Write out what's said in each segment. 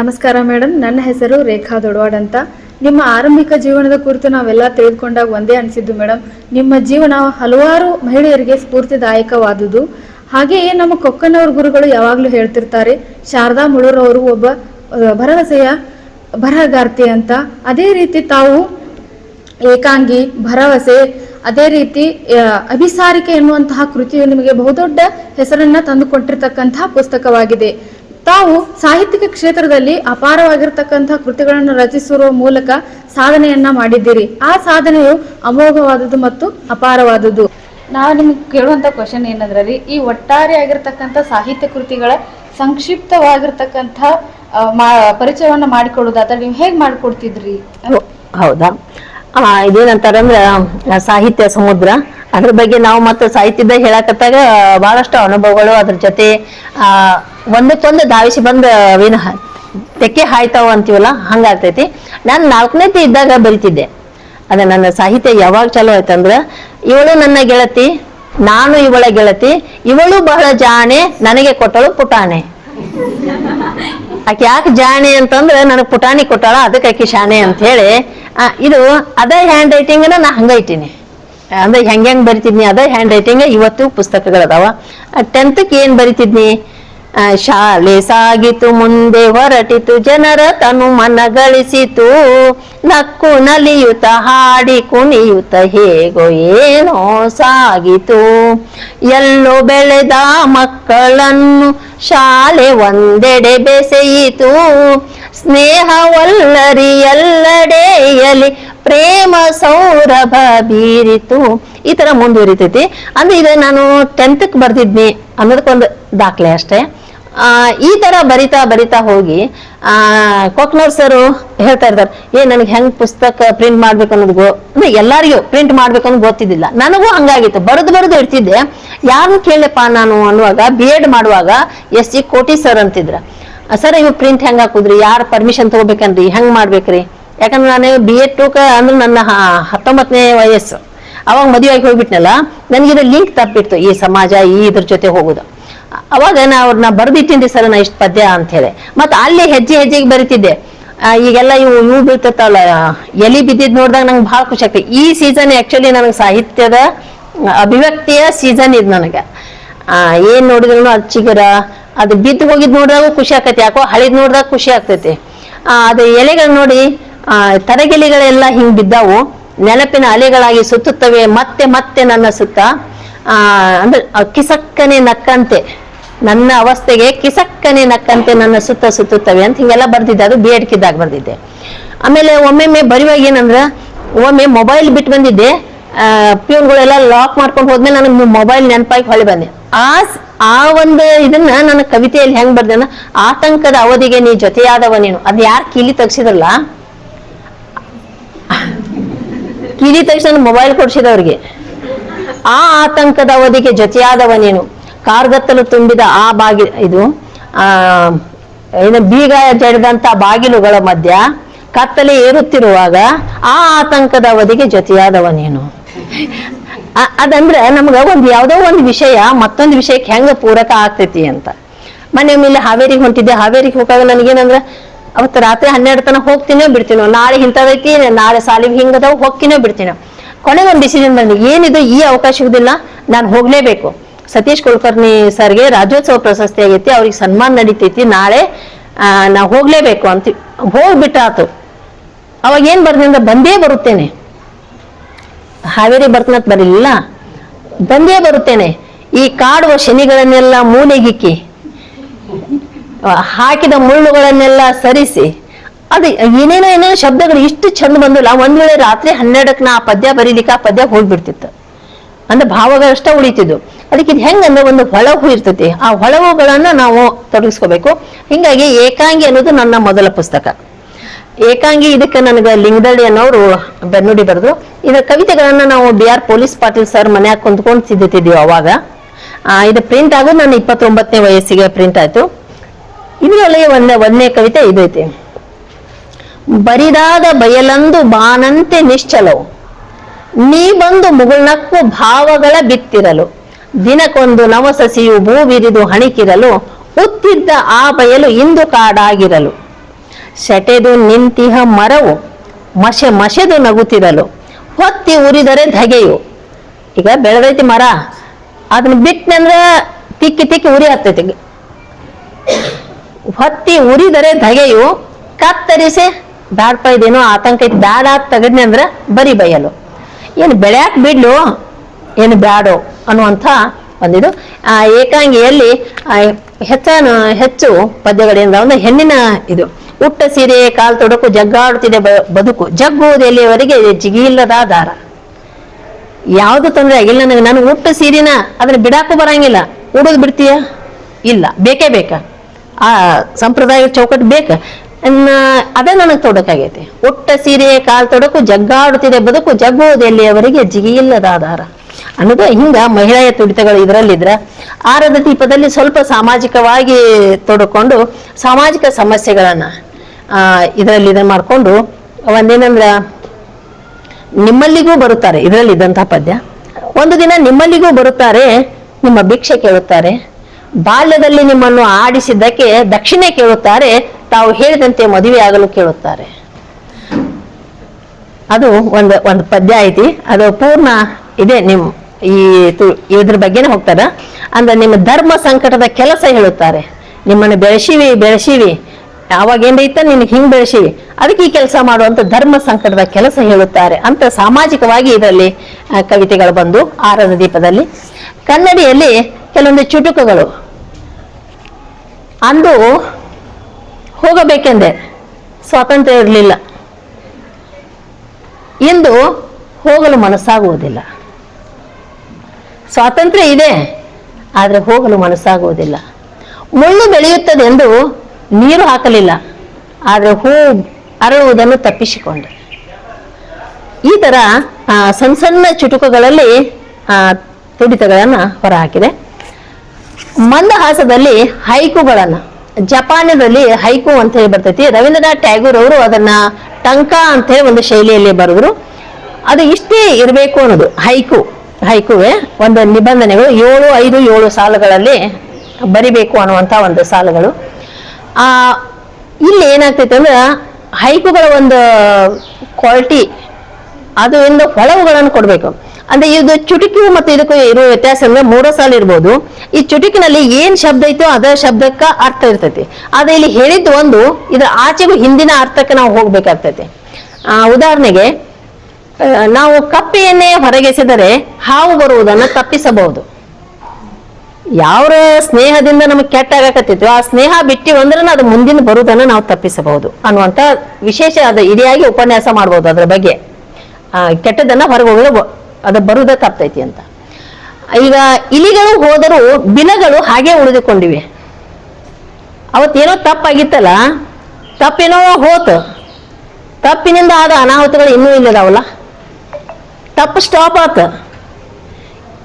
ನಮಸ್ಕಾರ ಮೇಡಮ್ ನನ್ನ ಹೆಸರು ರೇಖಾ ದೊಡವಾಡ್ ಅಂತ. ನಿಮ್ಮ ಆರಂಭಿಕ ಜೀವನದ ಕುರಿತು ನಾವೆಲ್ಲ ತಿಳಿದುಕೊಂಡಾಗ ಒಂದೇ ಅನಿಸಿದ್ದು ಮೇಡಮ್ ನಿಮ್ಮ ಜೀವನ ಹಲವಾರು ಮಹಿಳೆಯರಿಗೆ ಸ್ಫೂರ್ತಿದಾಯಕವಾದುದು. ಹಾಗೆಯೇ ನಮ್ಮ ಕೊಕ್ಕನವ್ರ ಗುರುಗಳು ಯಾವಾಗಲೂ ಹೇಳ್ತಿರ್ತಾರೆ, ಶಾರದಾ ಅವರು ಒಬ್ಬ ಭರವಸೆಯ ಬರಹಗಾರ್ತಿ ಅಂತ. ಅದೇ ರೀತಿ ತಾವು ಏಕಾಂಗಿ, ಭರವಸೆ, ಅದೇ ರೀತಿ ಅಭಿಸಾರಿಕೆ ಎನ್ನುವಂತಹ ಕೃತಿಯು ನಿಮಗೆ ಬಹುದೊಡ್ಡ ಹೆಸರನ್ನ ತಂದುಕೊಟ್ಟಿರ್ತಕ್ಕಂತಹ ಪುಸ್ತಕವಾಗಿದೆ. ತಾವು ಸಾಹಿತ್ಯಿಕ ಕ್ಷೇತ್ರದಲ್ಲಿ ಅಪಾರವಾಗಿರ್ತಕ್ಕಂತಹ ಕೃತಿಗಳನ್ನು ರಚಿಸುವ ಮೂಲಕ ಸಾಧನೆಯನ್ನ ಮಾಡಿದ್ದೀರಿ. ಆ ಸಾಧನೆಯು ಅಮೋಘವಾದದ್ದು ಮತ್ತು ಅಪಾರವಾದದ್ದು. ನಾವು ನಿಮ್ಗೆ ಕೇಳುವಂತ ಕ್ವಶನ್ ಏನಂದ್ರೆ ರೀ ಈ ಒಟ್ಟಾರೆ ಆಗಿರ್ತಕ್ಕಂಥ ಸಾಹಿತ್ಯ ಕೃತಿಗಳ ಸಂಕ್ಷಿಪ್ತವಾಗಿರ್ತಕ್ಕಂಥ ಪರಿಚಯವನ್ನು ಮಾ- ಪರಿಚಯವನ್ನ ಮಾಡಿಕೊಡೋದಾದ್ರೆ ನೀವು ಹೇಗೆ ಮಾಡಿಕೊಡ್ತಿದ್ರಿ? ಹೌದಾ? ಇದೇನಂತಾರಂದ್ರ ಸಾಹಿತ್ಯ ಸಮುದ್ರ. ಅದ್ರ ಬಗ್ಗೆ ನಾವು ಮತ್ತೆ ಸಾಹಿತ್ಯದ ಹೇಳಕತ್ತಾಗ ಬಹಳಷ್ಟು ಅನುಭವಗಳು ಅದ್ರ ಜೊತೆ, ಆ, ಒಂದಕ್ಕೊಂದು ಧಾವಿಸಿ ಬಂದ ವಿನ, ತೆಕ್ಕೆ ಹಾಯ್ತಾವ ಅಂತೀವಲ್ಲ, ಹಂಗಾಗ್ತೈತಿ. ನಾನು ನಾಲ್ಕನೇತಿ ಇದ್ದಾಗ ಬರಿತಿದ್ದೆ. ಅದ ನನ್ನ ಸಾಹಿತ್ಯ ಯಾವಾಗ ಚಲೋ ಆಯ್ತಂದ್ರ ಇವಳು ನನ್ನ ಗೆಳತಿ, ನಾನು ಇವಳ ಗೆಳತಿ, ಇವಳು ಬಹಳ ಜಾಣೆ, ನನಗೆ ಕೊಟ್ಟಳು ಪುಟಾಣೆ. ಆಕೆ ಯಾಕೆ ಜಾಣೆ ಅಂತಂದ್ರೆ, ನನಗೆ ಪುಟಾಣಿ ಕೊಟ್ಟಾಳ, ಅದಕ್ಕೆ ಆಕೆ ಶಾಣೆ ಅಂತ ಹೇಳಿ ಇದು, ಅದೇ ಹ್ಯಾಂಡ್ ರೈಟಿಂಗ್ನ ನಾ ಹಂಗ ಇಟ್ಟೀನಿ. ಅಂದ್ರೆ ಹೆಂಗ್ ಹೆಂಗ್ ಬರಿತಿದ್ನಿ ಅದೇ ಹ್ಯಾಂಡ್ ರೈಟಿಂಗ್ ಇವತ್ತು ಪುಸ್ತಕಗಳದಾವ. ಟೆಂತ್ಕ್ ಏನ್ ಬರಿತಿದ್ನಿ? ಶಾಲೆ ಸಾಗಿತು, ಮುಂದೆ ಹೊರಟಿತು, ಜನರ ತನು ಮನ ಗಳಿಸಿತು. ನಕ್ಕು ನಲಿಯುತ ಹಾಡಿ ಕುಣಿಯುತ ಹೇಗೋ ಏನೋ ಸಾಗಿತು. ಎಲ್ಲೋ ಬೆಳೆದ ಮಕ್ಕಳನ್ನು ಶಾಲೆ ಒಂದೆಡೆ ಬೆಸೆಯಿತು. ಸ್ನೇಹವಲ್ಲರಿ ಎಲ್ಲೆಡೆಯಲಿ ಪ್ರೇಮ ಸೌರಭ ಬೀರಿತು. ಈ ತರ ಮುಂದುವರಿತೈತಿ. ಅಂದ್ರೆ ಇದು ನಾನು ಟೆಂತ್ಕ್ ಬರ್ದಿದ್ನಿ ಅನ್ನೋದಕ್ಕೊಂದು ದಾಖಲೆ ಅಷ್ಟೇ. ಆ, ಈ ತರ ಬರಿತಾ ಬರಿತಾ ಹೋಗಿ, ಆ ಕೊಕ್ನೂರ್ ಸರ್ ಹೇಳ್ತಾ ಇರ್ತಾರೆ, ಏ, ನನಗೆ ಹೆಂಗ್ ಪುಸ್ತಕ ಪ್ರಿಂಟ್ ಮಾಡ್ಬೇಕು ಅನ್ನೋದು ಗೋ ಅಂದ್ರೆ ಎಲ್ಲರಿಗೂ ಪ್ರಿಂಟ್ ಮಾಡ್ಬೇಕು ಅನ್ನೋದು ಗೊತ್ತಿದ್ದಿಲ್ಲ. ನನಗೂ ಹಂಗಾಗಿತ್ತು. ಬರೆದು ಬರೆದು ಇರ್ತಿದ್ದೆ ಯಾರು ಕೇಳಪ್ಪ ನಾನು ಅನ್ನುವಾಗ ಬಿ ಎಡ್ ಮಾಡುವಾಗ ಎಸ್ ಜಿ ಕೋಟಿ ಸರ್ ಅಂತಿದ್ರ. ಸರ್, ಇವ್ ಪ್ರಿಂಟ್ ಹೆಂಗ್ ಹಾಕುದ್ರಿ? ಯಾರು ಪರ್ಮಿಷನ್ ತಗೋಬೇಕನ್ರಿ? ಹೆಂಗ್ ಮಾಡ್ಬೇಕ್ರಿ? ಯಾಕಂದ್ರೆ ನಾನು ಬಿ ಎಡ್ ಟೂಕ ಅಂದ್ರೆ ನನ್ನ ಹತ್ತೊಂಬತ್ತನೇ ವಯಸ್ಸು. ಅವಾಗ ಮದುವೆ ಆಗಿ ಹೋಗ್ಬಿಟ್ನಲ್ಲ ನನಗಿದು ಲಿಂಕ್ ತಪ್ಪಿತ್ತು, ಈ ಸಮಾಜ, ಈ ಇದ್ರ ಜೊತೆ ಹೋಗುದು. ಅವಾಗ ನಾ ಅವ್ರನ್ನ ಬರ್ದಿಟ್ಟಿನ್ರಿ ಸರ್, ನಾ ಇಷ್ಟ ಪದ್ಯ ಅಂತ ಹೇಳಿ ಮತ್ತೆ ಅಲ್ಲಿ ಹೆಜ್ಜೆ ಹೆಜ್ಜೆಗೆ ಬರಿತಿದ್ದೆ. ಈಗೆಲ್ಲ ಇವು ಇವು ಬೀಳ್ತಿರ್ತಾವಲ್ಲ, ಎಲಿ ಬಿದ್ದಿದ್ ನೋಡಿದಾಗ ನಂಗೆ ಭಾಳ ಖುಷಿ ಆಗ್ತದೆ. ಈ ಸೀಸನ್ ಆಕ್ಚುಲಿ ನನಗೆ ಸಾಹಿತ್ಯದ ಅಭಿವ್ಯಕ್ತಿಯ ಸೀಸನ್ ಇದು ನನಗೆ. ಏನ್ ನೋಡಿದ್ರು ಅದು ಚಿಗುರ, ಅದು ಬಿದ್ದು ಹೋಗಿದ್ ನೋಡಿದಾಗ ಖುಷಿ ಆಗ್ತೈತಿ. ಯಾಕೋ ಹಳಿದ್ ನೋಡಿದಾಗ ಖುಷಿ ಆಗ್ತೈತಿ. ಅದು ಎಲೆಗಳು ನೋಡಿ ಆ, ತರಗೆಲೆಗಳೆಲ್ಲ ಹಿಂಗ್ ಬಿದ್ದವು. ನೆನಪಿನ ಅಲೆಗಳಾಗಿ ಸುತ್ತುತ್ತವೆ. ಮತ್ತೆ ಮತ್ತೆ ನನ್ನ ಸುತ್ತ ಆ ಅಂದ್ರೆ ಕಿಸಕ್ಕನೆ ನಕ್ಕಂತೆ. ನನ್ನ ಅವಸ್ಥೆಗೆ ಕಿಸಕ್ಕನೆ ನಕ್ಕಂತೆ ನನ್ನ ಸುತ್ತ ಸುತ್ತುತ್ತವೆ ಅಂತ ಹಿಂಗೆಲ್ಲ ಬರ್ದಿದ್ದೆ. ಅದು ಬಿ ಎಡ್ಕಿದ್ದಾಗ ಬರ್ದಿದ್ದೆ. ಆಮೇಲೆ ಒಮ್ಮೊಮ್ಮೆ ಬರೆಯುವಾಗ ಏನಂದ್ರ ಒಮ್ಮೆ ಮೊಬೈಲ್ ಬಿಟ್ಟು ಬಂದಿದ್ದೆ. ಪ್ಯೂನ್ಗಳೆಲ್ಲ ಲಾಕ್ ಮಾಡ್ಕೊಂಡು ಹೋದ್ಮೇಲೆ ನನಗೆ ಮೊಬೈಲ್ ನೆನಪಾಗಿ ಹೊಳೆ ಬಂದೆ. ಆ ಆ ಒಂದು ಇದನ್ನ ನನ್ನ ಕವಿತೆಯಲ್ಲಿ ಹೆಂಗ್ ಬರ್ದೇನ ಆತಂಕದ ಅವಧಿಗೆ ನೀ ಜೊತೆಯಾದವ ನೀನು. ಅದ್ ಯಾರು ಕೀಲಿ ತೆಗ್ಸಿದ್ರಲ್ಲ ಕೀಲಿ ತಕ್ಷಣ ಮೊಬೈಲ್ ಕೊಡ್ಸಿದವ್ರಿಗೆ. ಆ ಆತಂಕದ ಅವಧಿಗೆ ಜೊತೆಯಾದವನೇನು? ಕಾರ್ಗತ್ತಲು ತುಂಬಿದ ಆ ಬಾಗಿ, ಇದು, ಆ, ಏನು ಬೀಗ ಜಡಿದಂತ ಬಾಗಿಲುಗಳ ಮಧ್ಯ ಕತ್ತಲೆ ಏರುತ್ತಿರುವಾಗ ಆ ಆತಂಕದ ಅವಧಿಗೆ ಜೊತೆಯಾದವನೇನು? ಅದಂದ್ರೆ ನಮ್ಗ ಒಂದ್ ಯಾವ್ದೋ ಒಂದು ವಿಷಯ, ಮತ್ತೊಂದು ವಿಷಯಕ್ಕೆ ಹೆಂಗ ಪೂರಕ ಆಗ್ತೈತಿ ಅಂತ. ಮನೆ ಮೇಲೆ ಹಾವೇರಿಗೆ ಹೊಂಟಿದ್ದೆ, ಹಾವೇರಿಗೆ ಹೋಗಾಗ ನನಗೇನಂದ್ರ ಅವತ್ತು ರಾತ್ರಿ ಹನ್ನೆರಡು ತನಕ ಹೋಗ್ತೀನೋ ಬಿಡ್ತೀನೋ, ನಾಳೆ ಇಂಥದೈತಿ ನಾಳೆ ಸಾಲಿಗೆ ಹಿಂಗದವು ಹೋಗ್ತೀನೋ ಬಿಡ್ತೀನೋ. ಕೊನೆಗೆ ಒಂದು ಡಿಸಿಷನ್ ಬಂದು, ಏನಿದು ಈ ಅವಕಾಶ ಇದಿಲ್ಲ ನಾನು ಹೋಗ್ಲೇಬೇಕು. ಸತೀಶ್ ಕುಲಕರ್ಣಿ ಸರ್ಗೆ ರಾಜ್ಯೋತ್ಸವ ಪ್ರಶಸ್ತಿ ಆಗೈತಿ, ಅವ್ರಿಗೆ ಸನ್ಮಾನ ನಡೀತೈತಿ, ನಾಳೆ ನಾ ಹೋಗ್ಲೇಬೇಕು ಅಂತ ಹೋಗ್ಬಿಟ್ಟಾತು ಅವಾಗ ಏನ್ ಬರ್ದಿಂದ ಬಂದೇ ಬರುತ್ತೇನೆ. ಹಾವೇರಿ ಬರ್ತನತ್ ಬರಲಿಲ್ಲ. ಬಂದೇ ಬರುತ್ತೇನೆ. ಈ ಕಾಡುವ ಶನಿಗಳನ್ನೆಲ್ಲ ಮೂಲೆಗಿಕ್ಕಿ ಹಾಕಿದ ಮುಳ್ಳುಗಳನ್ನೆಲ್ಲ ಸರಿಸಿ, ಅದು, ಏನೇನೋ ಏನೇನೋ ಶಬ್ದಗಳು ಇಷ್ಟು ಚಂದ ಬಂದಿಲ್ಲ ಒಂದ್ ವೇಳೆ ರಾತ್ರಿ ಹನ್ನೆರಡಕ್ಕೆ ನಾ ಪದ್ಯ ಬರೀಲಿಕ್ಕೆ ಆ ಪದ್ಯ ಹೋಗ್ಬಿಡ್ತಿತ್ತು. ಅಂದ್ರೆ ಭಾವಗಳಷ್ಟ ಉಳಿತಿದ್ದು ಅದಕ್ಕೆ ಇದು ಹೆಂಗಂದ್ರೆ ಒಂದು ಹೊಳವು ಇರ್ತೈತಿ. ಆ ಹೊಳವುಗಳನ್ನ ನಾವು ತೊಡಗಿಸ್ಕೋಬೇಕು. ಹಿಂಗಾಗಿ ಏಕಾಂಗಿ ಅನ್ನೋದು ನನ್ನ ಮೊದಲ ಪುಸ್ತಕ. ಏಕಾಂಗಿ ಇದಕ್ಕೆ ನನಗೆ ಲಿಂಗದಳ್ಳಿ ಅನ್ನೋರು ಬೆನ್ನುಡಿ ಬರೆದ್ರು. ಇದರ ಕವಿತೆಗಳನ್ನ ನಾವು B R police Patil sir ಮನ್ಯಾಗ ಕುಂತ್ಕೊಂಡು ಸಿದ್ಧತಿದ್ದೀವಿ ಅವಾಗ. ಇದು ಪ್ರಿಂಟ್ ಆಗೋದು ನಾನು ಇಪ್ಪತ್ತೊಂಬತ್ತನೇ ವಯಸ್ಸಿಗೆ ಪ್ರಿಂಟ್ ಆಯ್ತು. ಇದರಲ್ಲಿ ಒಂದೇ ಒಂದನೇ ಕವಿತೆ ಇದೈತಿ. ಬರಿದಾದ ಬಯಲಂದು ಬಾನಂತೆ ನಿಶ್ಚಲವು. ನೀ ಬಂದು ಮುಗುಳ್ನಕ್ಕು ಭಾವಗಳ ಬಿತ್ತಿರಲು. ದಿನಕ್ಕೊಂದು ನವಸಸಿಯು ಭೂವಿರಿದು ಹಣಿಕಿರಲು. ಉತ್ತಿದ್ದ ಆ ಬಯಲು ಇಂದು ಕಾಡಾಗಿರಲು. ಸೆಟೆದು ನಿಂತಿಹ ಮರವು ಮಶೆ ಮಶೆದು ನಗುತ್ತಿರಲು. ಹೊತ್ತಿ ಉರಿದರೆ ಧಗೆಯು. ಈಗ ಬೆಳೆದೈತಿ ಮರ. ಅದನ್ನ ಬಿಟ್ಟನಂದ್ರ ತಿಕ್ಕಿ ತಿಕ್ಕಿ ಉರಿ ಆಗ್ತೈತಿ. ಹೊತ್ತಿ ಉರಿದರೆ ಧಗೆಯು ಕತ್ತರಿಸಿ ಬ್ಯಾಡ್ಪ ಇದೇನೋ ಆತಂಕ ಐತಿ ಬ್ಯಾಡ ತಗದ್ನಿ ಅಂದ್ರ ಬರಿ ಬಯಲು. ಏನು ಬೆಳ್ಯಾಕ್ ಬಿಡ್ಲು? ಏನು ಬ್ಯಾಡೋ ಅನ್ನುವಂಥ ಒಂದಿದು. ಆ ಏಕಾಂಗಿಯಲ್ಲಿ ಹೆಚ್ಚಾನು, ಹೆಚ್ಚು ಪದ್ಯಗಳಿಂದ ಒಂದು ಹೆಣ್ಣಿನ ಇದು. ಉಟ್ಟ ಸೀರೆ, ಕಾಲ್ ತೊಡಕು, ಜಗ್ಗಾಡುತ್ತಿದೆ ಬದುಕು. ಜಗ್ಗುವುದು ಎಲ್ಲಿಯವರೆಗೆ? ಜಿಗಿಯಿಲ್ಲದ ದಾರ. ಯಾವುದು ತೊಂದರೆ ಆಗಿಲ್ಲ ನನಗೆ. ನಾನು ಉಟ್ಟ ಸೀರಿನ ಅದನ್ನ ಬಿಡಾಕು ಬರಂಗಿಲ್ಲ. ಉಡೋದು ಬಿಡ್ತೀಯ? ಇಲ್ಲ. ಬೇಕೇ ಬೇಕಾ? ಆ ಸಂಪ್ರದಾಯ ಚೌಕಟ್ಟು ಬೇಕ. ಅದೇ ನನಗೆ ತೊಡಕಾಗೈತಿ. ಒಟ್ಟ ಸೀರೆ, ಕಾಲ್ ತೊಡಕು, ಜಗ್ಗಾಡುತ್ತಿದೆ ಬದುಕು, ಜಗ್ಗುವುದು ಅವರಿಗೆ ಜಿಗಿಯಿಲ್ಲದ ಆಧಾರ. ಅನ್ನೋದು ಹಿಂಗ ಮಹಿಳೆಯ ತುಡಿತಗಳು ಇದರಲ್ಲಿದ್ರ ಆರದ ದೀಪದಲ್ಲಿ ಸ್ವಲ್ಪ ಸಾಮಾಜಿಕವಾಗಿ ತೊಡಕೊಂಡು ಸಾಮಾಜಿಕ ಸಮಸ್ಯೆಗಳನ್ನ ಇದರಲ್ಲಿ ಇದನ್ನ ಮಾಡ್ಕೊಂಡು ಒಂದೇನಂದ್ರ ನಿಮ್ಮಲ್ಲಿಗೂ ಬರುತ್ತಾರೆ, ಇದರಲ್ಲಿ ಇದ್ದಂತಹ ಪದ್ಯ. ಒಂದು ದಿನ ನಿಮ್ಮಲ್ಲಿಗೂ ಬರುತ್ತಾರೆ, ನಿಮ್ಮ ಭಿಕ್ಷೆ ಕೇಳುತ್ತಾರೆ. ಬಾಲ್ಯದಲ್ಲಿ ನಿಮ್ಮನ್ನು ಆಡಿಸಿದ್ದಕ್ಕೆ ದಕ್ಷಿಣೆ ಕೇಳುತ್ತಾರೆ. ತಾವು ಹೇಳಿದಂತೆ ಮದುವೆ ಆಗಲು ಕೇಳುತ್ತಾರೆ. ಅದು ಒಂದು ಒಂದು ಪದ್ಯ ಐತಿ. ಅದು ಪೂರ್ಣ ಇದೆ ನಿಮ್ ಈ ಇದ್ರ ಬಗ್ಗೆನೇ ಹೋಗ್ತಾರ ಅಂದ್ರೆ ನಿಮ್ಮ ಧರ್ಮ ಸಂಕಟದ ಕೆಲಸ ಹೇಳುತ್ತಾರೆ. ನಿಮ್ಮನ್ನು ಬೆಳೆಸಿವಿ ಬೆಳೆಸಿವಿ. ಅವಾಗ ಏನೈತ ನಿನಗೆ ಹಿಂಗ್ ಬೆಳೆಸಿವಿ. ಅದಕ್ಕೆ ಈ ಕೆಲಸ ಮಾಡುವಂತ ಧರ್ಮ ಸಂಕಟದ ಕೆಲಸ ಹೇಳುತ್ತಾರೆ ಅಂತ ಸಾಮಾಜಿಕವಾಗಿ ಇದರಲ್ಲಿ ಕವಿತೆಗಳು ಬಂದು ಆರದ ದೀಪದಲ್ಲಿ. ಕನ್ನಡಿಯಲ್ಲಿ ಕೆಲವೊಂದು ಚುಟುಕುಗಳು. ಅಂದು ಹೋಗಬೇಕೆಂದೆ. ಸ್ವಾತಂತ್ರ್ಯ ಇರಲಿಲ್ಲ. ಇಂದು ಹೋಗಲು ಮನಸ್ಸಾಗುವುದಿಲ್ಲ. ಸ್ವಾತಂತ್ರ್ಯ ಇದೆ, ಆದರೆ ಹೋಗಲು ಮನಸ್ಸಾಗುವುದಿಲ್ಲ. ಮುಳ್ಳು ಬೆಳೆಯುತ್ತದೆ ಎಂದು ನೀರು ಹಾಕಲಿಲ್ಲ, ಆದರೆ ಹೂ ಅರಳುವುದನ್ನು ತಪ್ಪಿಸಿಕೊಂಡೆ. ಈ ಥರ ಸಣ್ಣ ಸಣ್ಣ ಚುಟುಕುಗಳಲ್ಲಿ ತುಡಿತಗಳನ್ನ ಹೊರಹಾಕಿದೆ. ಮಂದಹಾಸದಲ್ಲಿ ಹೈಕುಗಳನ್ನ, ಜಪಾನದಲ್ಲಿ ಹೈಕು ಅಂತ ಹೇಳಿ ಬರ್ತೈತಿ. ರವೀಂದ್ರನಾಥ್ ಟ್ಯಾಗೂರ್ ಅವರು ಅದನ್ನ ಟಂಕ ಅಂತ ಹೇಳಿ ಒಂದು ಶೈಲಿಯಲ್ಲಿ ಬರೆದ್ರು. ಅದು ಇಷ್ಟೇ ಇರಬೇಕು ಅನ್ನೋದು, ಹೈಕು, ಹೈಕುವೆ ಒಂದು ನಿಬಂಧನೆಗಳು. ಏಳು, ಐದು, ಏಳು ಸಾಲುಗಳಲ್ಲಿ ಬರಿಬೇಕು ಅನ್ನುವಂಥ ಒಂದು ಸಾಲುಗಳು. ಆ, ಇಲ್ಲಿ ಏನಾಗ್ತೈತೆ ಅಂದ್ರೆ ಹೈಕುಗಳ ಒಂದು ಕ್ವಾಲಿಟಿ, ಅದು ಇಂದ ಹೊಳವುಗಳನ್ನು ಕೊಡಬೇಕು. ಅಂದ್ರೆ ಇದು ಚುಟುಕು ಮತ್ತು ಇದಕ್ಕೂ ಇರೋ ವ್ಯತ್ಯಾಸ ಅಂದ್ರೆ ಮೂರೋ ಸಾಲ ಇರ್ಬೋದು. ಈ ಚುಟುಕಿನಲ್ಲಿ ಏನ್ ಶಬ್ದ ಐತೋ ಅದ ಶಬ್ದಕ್ಕ ಅರ್ಥ ಇರ್ತೈತಿ. ಆದ್ರೆ ಇಲ್ಲಿ ಹೇಳಿದ್ದು ಒಂದು, ಇದ್ರ ಆಚೆಗೂ ಹಿಂದಿನ ಅರ್ಥಕ್ಕೆ ನಾವು ಹೋಗ್ಬೇಕಾಗ್ತೈತಿ. ಆ, ಉದಾಹರಣೆಗೆ ನಾವು ಕಪ್ಪೆಯನ್ನೇ ಹೊರಗೆಸೆದರೆ ಹಾವು ಬರುವುದನ್ನು ತಪ್ಪಿಸಬಹುದು. ಯಾವ ಸ್ನೇಹದಿಂದ ನಮಗೆ ಕೆಟ್ಟ ಆಗಕತ್ತಿತ್ತು ಆ ಸ್ನೇಹ ಬಿಟ್ಟಿ ಅಂದ್ರೆ ಅದು ಮುಂದಿನ ಬರುವುದನ್ನು ನಾವು ತಪ್ಪಿಸಬಹುದು ಅನ್ನುವಂತ ವಿಶೇಷ ಅದು ಇಡಿಯಾಗಿ ಉಪನ್ಯಾಸ ಮಾಡ್ಬೋದು ಅದ್ರ ಬಗ್ಗೆ. ಕೆಟ್ಟದನ್ನ ಹೊರಗೆ ಅದು ಬರುವುದ ತಪ್ತೈತಿ ಅಂತ. ಈಗ ಇಲಿಗಳು ಹೋದರೂ ಬಿಲಗಳು ಹಾಗೆ ಉಳಿದುಕೊಂಡಿವೆ. ಅವತ್ತೇನೋ ತಪ್ಪಾಗಿತ್ತಲ್ಲ, ತಪ್ಪೇನೋ ಹೋತು. ತಪ್ಪಿನಿಂದ ಆದ ಅನಾಹುತಗಳು ಇನ್ನೂ ಇಲ್ಲದಾವಲ್ಲ. ತಪ್ಪು ಸ್ಟಾಪ್ ಆತ.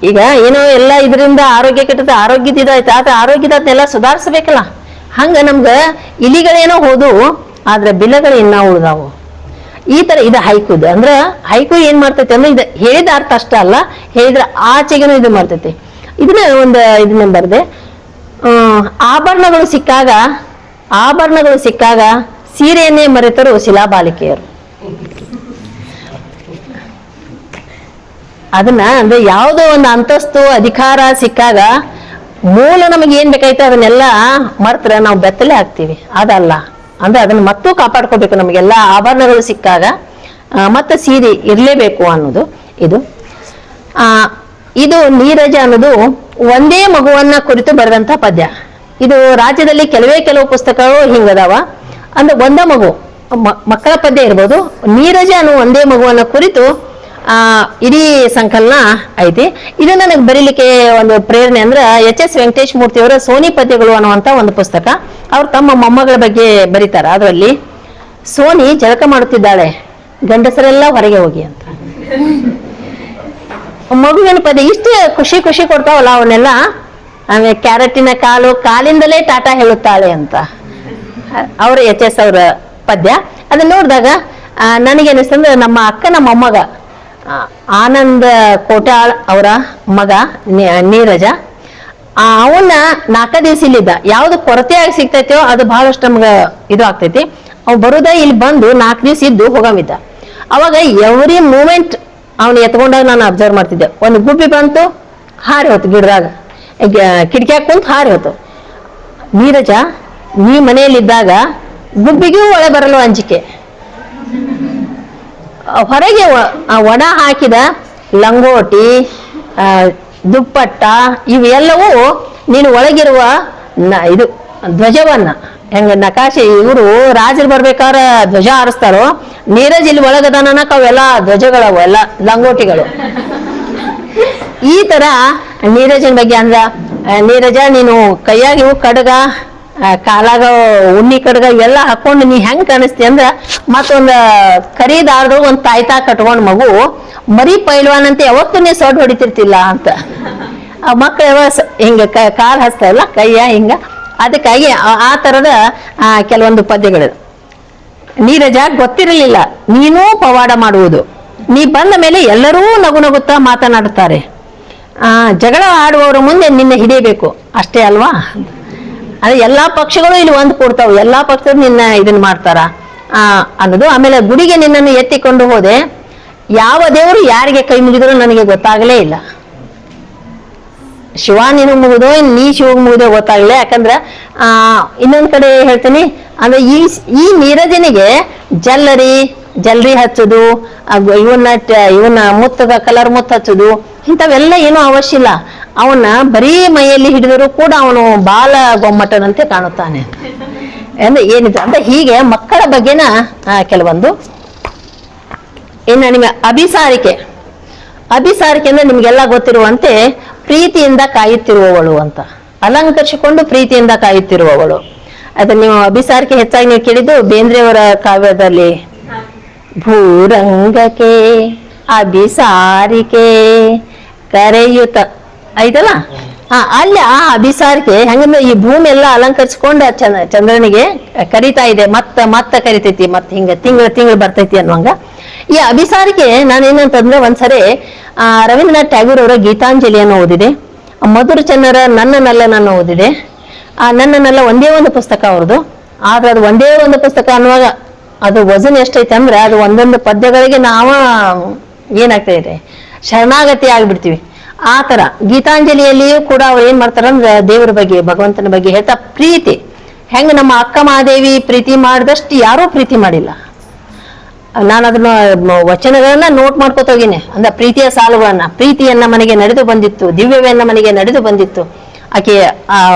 ಈಗ ಏನೋ ಎಲ್ಲ ಇದರಿಂದ ಆರೋಗ್ಯ ಕೆಟ್ಟದ ಆರೋಗ್ಯದ ಇದಾಯ್ತು. ಆದ್ರೆ ಆರೋಗ್ಯದ ಅದನ್ನೆಲ್ಲ ಸುಧಾರಿಸ್ಬೇಕಲ್ಲ. ಹಂಗ ನಮ್ಗ ಇಲಿಗಳೇನೋ ಹೋದು ಆದ್ರೆ ಬಿಲಗಳು ಇನ್ನೂ ಉಳ್ದಾವು. ಈ ತರ ಇದು ಹೈಕುದು ಅಂದ್ರ ಹೈಕು ಏನ್ ಮಾಡ್ತೈತಿ ಅಂದ್ರೆ ಇದು ಹೇಳಿದ ಅರ್ಥ ಅಷ್ಟ ಅಲ್ಲ, ಹೇಳಿದ್ರ ಆಚೆಗೇನು ಇದು ಮಾಡ್ತೈತಿ. ಇದನ್ನ ಒಂದು ಇದನ್ನ ಬರ್ದೆ. ಆಭರಣಗಳು ಸಿಕ್ಕಾಗ ಆಭರಣಗಳು ಸಿಕ್ಕಾಗ ಸೀರೆಯನ್ನೇ ಮರೆತರು ಶಿಲಾಬಾಲಿಕೆಯರು. ಅದನ್ನ ಅಂದ್ರೆ ಯಾವುದೋ ಒಂದು ಅಂತಸ್ತು, ಅಧಿಕಾರ ಸಿಕ್ಕಾಗ ಮೂಲ ನಮಗೆ ಏನ್ ಬೇಕಾಯ್ತು ಅದನ್ನೆಲ್ಲ ಮರ್ತ್ರ, ನಾವು ಬೆತ್ತಲೆ ಹಾಕ್ತೀವಿ. ಅದಲ್ಲ. ಅಂದ್ರೆ ಅದನ್ನ ಮತ್ತೂ ಕಾಪಾಡ್ಕೋಬೇಕು ನಮಗೆಲ್ಲ ಆಭರಣಗಳು ಸಿಕ್ಕಾಗ. ಮತ್ತೆ ಸೀರೆ ಇರಲೇಬೇಕು ಅನ್ನೋದು ಇದು. ಆ, ಇದು ನೀರಜ ಅನ್ನೋದು ಒಂದೇ ಮಗುವನ್ನ ಕುರಿತು ಬರೆದಂತ ಪದ್ಯ. ಇದು ರಾಜ್ಯದಲ್ಲಿ ಕೆಲವೇ ಕೆಲವು ಪುಸ್ತಕಗಳು ಹಿಂಗದಾವ ಅಂದ್ರೆ ಒಂದೇ ಮಗು ಮಕ್ಕಳ ಪದ್ಯ ಇರ್ಬೋದು. ನೀರಜ ಅನ್ನೋ ಒಂದೇ ಮಗುವನ್ನ ಕುರಿತು ಆ, ಇಡೀ ಸಂಕಲನ ಐತಿ. ಇದು ನನಗೆ ಬರೀಲಿಕ್ಕೆ ಒಂದು ಪ್ರೇರಣೆ ಅಂದ್ರೆ ಎಚ್ ಎಸ್ ವೆಂಕಟೇಶ್ ಮೂರ್ತಿ ಅವರ ಸೋನಿ ಪದ್ಯಗಳು ಅನ್ನುವಂತ ಒಂದು ಪುಸ್ತಕ. ಅವ್ರು ತಮ್ಮ ಮೊಮ್ಮಗಳ ಬಗ್ಗೆ ಬರೀತಾರ. ಅದರಲ್ಲಿ, ಸೋನಿ ಜಳಕ ಮಾಡುತ್ತಿದ್ದಾಳೆ. ಗಂಡಸರೆಲ್ಲ ಹೊರಗೆ ಹೋಗಿ ಅಂತ. ಮಗುವಿನ ಪದ ಇಷ್ಟು ಖುಷಿ ಖುಷಿ ಕೊಡ್ತಾವಲ್ಲ ಅವನ್ನೆಲ್ಲ. ಆಮೇಲೆ, ಕ್ಯಾರೆಟಿನ ಕಾಲು ಕಾಲಿಂದಲೇ ಟಾಟಾ ಹೇಳುತ್ತಾಳೆ ಅಂತ. ಅವ್ರ ಎಚ್ ಎಸ್ ಅವರ ಪದ್ಯ. ಅದನ್ನ ನೋಡಿದಾಗ ನನಗೆ ಅನಿಸ್ತಂದ್ರೆ ನಮ್ಮ ಅಕ್ಕನ ಮೊಮ್ಮಗ ಆನಂದ ಕೋಟಾಳ್ ಅವರ ಮಗ ನೀರಜ. ಅವನ್ನ ನಾಲ್ಕ ದಿವಸ ಇಲ್ಲಿದ್ದ. ಯಾವ್ದು ಕೊರತೆಯಾಗಿ ಸಿಗ್ತೈತೋ ಅದು ಬಹಳಷ್ಟು ನಮ್ಗ ಇದು ಆಗ್ತೈತಿ. ಅವ್ ಬರುದ ಇಲ್ಲಿ ಬಂದು ನಾಲ್ಕು ದಿವಸ ಇದ್ದು ಹೋಗಮಿದ್ದ ಅವಾಗ ಎವ್ರಿ ಮೂಮೆಂಟ್ ಅವನು ಎತ್ಕೊಂಡಾಗ ನಾನು ಅಬ್ಸರ್ವ್ ಮಾಡ್ತಿದ್ದೆ. ಒಂದು ಗುಬ್ಬಿ ಬಂತು, ಹಾರಿ ಹೋತು ಗಿಡದಾಗ. ಕಿಟಕಿಯಾಗ ಕುಂತು ಹಾರಿ ಹೋತು. ನೀರಜ, ನೀ ಮನೆಯಲ್ಲಿದ್ದಾಗ ಗುಬ್ಬಿಗೂ ಒಳ ಬರಲು ಅಂಜಿಕೆ. ಹೊರಗೆ ಒಣ ಹಾಕಿದ ಲಂಗೋಟಿ ದುಪ್ಪಟ್ಟ, ಇವೆಲ್ಲವೂ ನೀನು ಒಳಗಿರುವ ನ- ಇದು, ಧ್ವಜವನ್ನ. ಹೆಂಗ, ನಕಾಶೆ, ಇವರು ರಾಜರು ಬರ್ಬೇಕಾದ್ರೆ ಧ್ವಜ ಹಾರಿಸ್ತಾರೋ, ನೀರಜ್ ಇಲ್ಲಿ ಒಳಗದನಕ ಅವೆಲ್ಲ ಧ್ವಜಗಳವು ಎಲ್ಲ ಲಂಗೋಟಿಗಳು. ಈ ತರ ನೀರಜನ ಬಗ್ಗೆ ಅಂದ್ರ ನೀರಜ, ನೀನು ಕೈಯಾಗಿ ಕಡಗ ಕಾಲಾಗ ಉಣ್ಣಿ ಕಡ್ಗ ಎಲ್ಲ ಹಾಕೊಂಡು ನೀ ಹೆಂಗ್ ಕಾಣಿಸ್ತಿ ಅಂದ್ರ ಮತ್ತೊಂದ ಕರಿ ದಾರದೊಳಗ ಒಂದ್ ತಾಯ್ತಾ ಕಟ್ಕೊಂಡ್ ಮಗು, ಮರಿ ಪೈಲ್ವಾನ್ ಅಂತ ಯಾವತ್ತೂ ನೀ ಸೊಡ್ ಹೊಡಿತಿರ್ತಿಲ್ಲ ಅಂತ. ಆ ಮಕ್ಳು ಯಾವ ಹಿಂಗ ಕಾಲ್ ಕಾಲ್ ಹಚ್ತಾರಲ್ಲ, ಕೈಯ ಹಿಂಗ, ಅದಕ್ಕಾಗಿ ಆ- ತರದ ಕೆಲವೊಂದು ಪದ್ಯಗಳು. ನೀರಜ ಗೊತ್ತಿರಲಿಲ್ಲ, ನೀನೂ ಪವಾಡ ಮಾಡುವುದು. ನೀ ಬಂದ ಮೇಲೆ ಎಲ್ಲರೂ ನಗು ನಗುತ್ತಾ ಮಾತನಾಡುತ್ತಾರೆ. ಆ, ಜಗಳ ಆಡುವವರ ಮುಂದೆ ನಿನ್ನ ಹಿಡಿಯಬೇಕು. ಅಷ್ಟೇ ಅಲ್ವಾ? ಅದೇ ಎಲ್ಲಾ ಪಕ್ಷಗಳು ಇಲ್ಲಿ ಒಂದು ಕೊಡ್ತಾವ. ಎಲ್ಲಾ ಪಕ್ಷದ ನಿನ್ನ ಇದನ್ನ ಮಾಡ್ತಾರ. ಆ, ಅನ್ನೋದು. ಆಮೇಲೆ ಗುಡಿಗೆ ನಿನ್ನನ್ನು ಎತ್ತಿಕೊಂಡು ಹೋದೆ. ಯಾವ ದೇವರು ಯಾರಿಗೆ ಕೈ ಮುಗಿದ್ರು ನನಗೆ ಗೊತ್ತಾಗಲೇ ಇಲ್ಲ. ಶಿವ ನೀನು ಮುಗಿದೋ ನೀ ಶಿವಗ್ ಮುಗಿದೋ ಗೊತ್ತಾಗಲೇ. ಯಾಕಂದ್ರೆ, ಆ, ಇನ್ನೊಂದ್ ಕಡೆ ಹೇಳ್ತೀನಿ. ಅಂದ್ರೆ ಈ ಈ ನೀರಜನಿಗೆ ಜಲ್ಲರಿ, ಜಲ್ರಿ ಹಚ್ಚೋದು ಇವನ್ನ ಇವನ್ನ ಮುತ್ತದ, ಕಲರ್ ಮುತ್ತ ಹಚ್ಚೋದು, ಇಂಥವೆಲ್ಲ ಏನೂ ಅವಶ್ಯ ಇಲ್ಲ. ಅವನ್ನ ಬರೀ ಮೈಯಲ್ಲಿ ಹಿಡಿದರೂ ಕೂಡ ಅವನು ಬಾಲ ಗೊಮ್ಮಟನಂತೆ ಕಾಣುತ್ತಾನೆ. ಅಂದ್ರೆ ಏನಿದೆ ಅಂದ್ರೆ ಹೀಗೆ ಮಕ್ಕಳ ಬಗ್ಗೆನ ಕೆಲವೊಂದು. ಇನ್ನು ನಿಮಗೆ ಅಭಿಸಾರಿಕೆ. ಅಭಿಸಾರಿಕೆ ಅಂದ್ರೆ ನಿಮಗೆಲ್ಲ ಗೊತ್ತಿರುವಂತೆ ಪ್ರೀತಿಯಿಂದ ಕಾಯುತ್ತಿರುವವಳು ಅಂತ. ಅಲಂಕರಿಸಿಕೊಂಡು ಪ್ರೀತಿಯಿಂದ ಕಾಯುತ್ತಿರುವವಳು. ಅದ ನೀವು ಅಭಿಸಾರಿಕೆ ಹೆಚ್ಚಾಗಿ ನೀವು ಕೇಳಿದ್ದು ಬೇಂದ್ರೆಯವರ ಕಾವ್ಯದಲ್ಲಿ. ಭೂರಂಗಕ್ಕೆ ಅಭಿಸಾರಿಕೆ ಕರೆಯುತ್ತ ಐತಲ್ಲ? ಆ ಅಲ್ಲಿ ಆ ಅಭಿಸಾರಕ್ಕೆ ಹೆಂಗಂದ್ರೆ ಈ ಭೂಮಿ ಎಲ್ಲ ಅಲಂಕರಿಸ್ಕೊಂಡು ಚಂದ್ರ ಚಂದ್ರನಿಗೆ ಕರಿತಾ ಇದೆ. ಮತ್ತ ಮತ್ತ ಕರಿತೈತಿ ಮತ್ತ ಹಿಂಗ ತಿಂಗಳ ತಿಂಗಳು ಬರ್ತೈತಿ ಅನ್ನುವಂಗ. ಈ ಅಭಿಸಾರಕ್ಕೆ ನಾನು ಏನಂತಂದ್ರೆ ಒಂದ್ಸರಿ ಆ ರವೀಂದ್ರನಾಥ್ ಟ್ಯಾಗೂರ್ ಅವರ ಗೀತಾಂಜಲಿಯನ್ನು ಓದಿದೆ. ಮಧುರ ಚನ್ನರ ನನ್ನ ನಾನು ಓದಿದೆ. ಆ ನನ್ನ ನಲ್ಲ ಒಂದೇ ಒಂದು ಪುಸ್ತಕ ಅವ್ರದ್ದು. ಆದ್ರೆ ಅದು ಒಂದೇ ಒಂದು ಪುಸ್ತಕ ಅನ್ನುವಾಗ ಅದು ವಜನ್ ಎಷ್ಟೈತೆ ಅಂದ್ರೆ ಅದು ಒಂದೊಂದು ಪದ್ಯಗಳಿಗೆ ನಾವ ಏನಾಗ್ತಾ ಇದೆ? ಶರಣಾಗತಿ ಆಗ್ಬಿಡ್ತೀವಿ ಆ ತರ ಗೀತಾಂಜಲಿಯಲ್ಲಿಯೂ ಕೂಡ ಅವ್ರು ಏನ್ ಮಾಡ್ತಾರಂದ್ರೆ ದೇವರ ಬಗ್ಗೆ, ಭಗವಂತನ ಬಗ್ಗೆ ಹೇಳ್ತಾ ಪ್ರೀತಿ. ಹೆಂಗ ನಮ್ಮ ಅಕ್ಕ ಮಹಾದೇವಿ ಪ್ರೀತಿ ಮಾಡಿದಷ್ಟು ಯಾರೂ ಪ್ರೀತಿ ಮಾಡಿಲ್ಲ. ನಾನು ಅದನ್ನ ವಚನಗಳನ್ನ ನೋಟ್ ಮಾಡ್ಕೋತೋಗಿನಿ ಅಂದ್ರೆ ಪ್ರೀತಿಯ ಸಾಲುಗಳನ್ನ, ಪ್ರೀತಿಯನ್ನ ಮನೆಗೆ ನಡೆದು ಬಂದಿತ್ತು ದಿವ್ಯವೆಯನ್ನ ಮನೆಗೆ ನಡೆದು ಬಂದಿತ್ತು. ಆಕೆ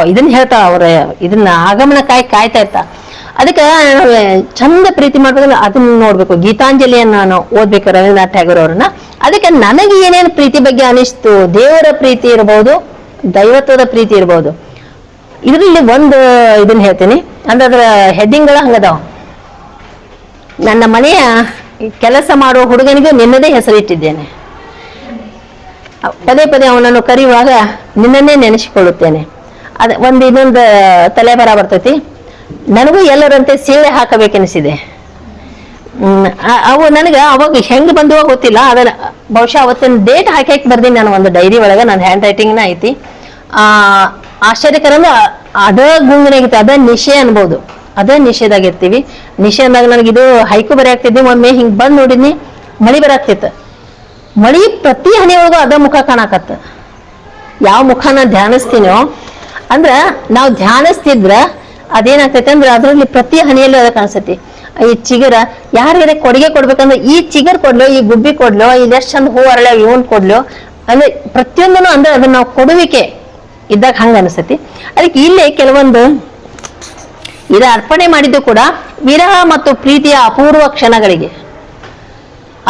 ಇದನ್ನ ಹೇಳ್ತಾ ಅವ್ರ, ಇದನ್ನ ಆಗಮನಕ್ಕಾಗಿ ಕಾಯ್ತಾ ಇರ್ತಾ. ಅದಕ್ಕೆ ಚಂದ ಪ್ರೀತಿ ಮಾಡ್ಬೇಕಂದ್ರೆ ಅದನ್ನ ನೋಡ್ಬೇಕು. ಗೀತಾಂಜಲಿಯನ್ನ ನಾನು ಓದ್ಬೇಕು, ರವೀಂದ್ರನಾಥ್ ಟ್ಯಾಗೋರ್ ಅವ್ರನ್ನ. ಅದಕ್ಕೆ ನನಗೆ ಏನೇನು ಪ್ರೀತಿ ಬಗ್ಗೆ ಅನಿಸ್ತು, ದೇವರ ಪ್ರೀತಿ ಇರಬಹುದು ದೈವತ್ವದ ಪ್ರೀತಿ ಇರಬಹುದು ಇದರಲ್ಲಿ ಒಂದು ಇದನ್ನ ಹೇಳ್ತೀನಿ. ಅಂದ್ರೆ ಅದರ ಹೆಡ್ಡಿಂಗ್ಗಳ ಹಂಗದಾವ. ನನ್ನ ಮನೆಯ ಕೆಲಸ ಮಾಡುವ ಹುಡುಗನಿಗೂ ನಿನ್ನದೇ ಹೆಸರಿಟ್ಟಿದ್ದೇನೆ. ಪದೇ ಪದೇ ಅವನನ್ನು ಕರೆಯುವಾಗ ನಿನ್ನನ್ನೇ ನೆನೆಸಿಕೊಳ್ಳುತ್ತೇನೆ. ಅದ, ಒಂದು ಇನ್ನೊಂದು ತಲೆ ಬರ ಬರ್ತೈತಿ. ನನಗೂ ಎಲ್ಲರಂತೆ ಸೀರೆ ಹಾಕಬೇಕೆನಿಸಿದೆ. ಅವು ನನಗೆ ಅವಾಗ ಹೆಂಗ್ ಬಂದು ಗೊತ್ತಿಲ್ಲ, ಅದನ್ನ ಬಹುಶಃ ಅವತ್ತಿನ ಡೇಟ್ ಹಾಕಿ ಬರ್ದೀನಿ ನಾನು ಒಂದು ಡೈರಿ ಒಳಗೆ, ನನ್ನ ಹ್ಯಾಂಡ್ ರೈಟಿಂಗ್ನ ಐತಿ. ಆ ಆಶ್ಚರ್ಯಕರ ಅದ ಗುಂಗಿನಾಗಿತ್ತು ಅದ ನಿಶೆ ಅನ್ಬೋದು. ಅದ ನಿಷೇಧಾಗಿರ್ತೀವಿ. ನಿಷೇ ಅಂದಾಗ ನನಗೆ ಇದು ಹೈಕು ಆಗ್ತಿದ್ವಿ ಒಮ್ಮೆ ಹಿಂಗ್ ಬಂದ್ ನೋಡಿದ್ನಿ, ಮಳಿ ಬರಾಕ್ತಿತ್ತು. ಮಳಿ ಪ್ರತಿ ಹನಿಯೊಳಗೂ ಅದ ಮುಖ ಕಾಣಾಕತ್ತ. ಯಾವ ಮುಖನ ಧ್ಯಾನಿಸ್ತೀನೋ, ಅಂದ್ರ ನಾವು ಧ್ಯಾನಿಸ್ತಿದ್ರ ಅದೇನಾಗ್ತೈತೆ ಅಂದ್ರೆ ಅದರಲ್ಲಿ ಪ್ರತಿ ಹನಿಯಲ್ಲೂ ಅದ ಕಾಣಿಸ್ತೈತಿ ಈ ಚಿಗರ ಯಾರಿಗಾರೆ ಕೊಡುಗೆ ಕೊಡ್ಬೇಕಂದ್ರೆ ಈ ಚಿಗರ್ ಕೊಡ್ಲೋ, ಈ ಗುಬ್ಬಿ ಕೊಡ್ಲೋ, ಇಲ್ಲಿ ಎಷ್ಟು ಚಂದ ಹೂ ಅರಳ ಇವನ್ ಕೊಡ್ಲೋ, ಅಂದ್ರೆ ಪ್ರತಿಯೊಂದನು ಅಂದ್ರೆ ಅದನ್ನ ನಾವು ಕೊಡುವಿಕೆ ಇದ್ದಾಗ ಹಂಗ ಅನಿಸ್ತೈತಿ ಅದಕ್ಕೆ ಇಲ್ಲಿ ಕೆಲವೊಂದು ಇದ ಅರ್ಪಣೆ ಮಾಡಿದ್ದು ಕೂಡ ವಿರಹ ಮತ್ತು ಪ್ರೀತಿಯ ಅಪೂರ್ವ ಕ್ಷಣಗಳಿಗೆ.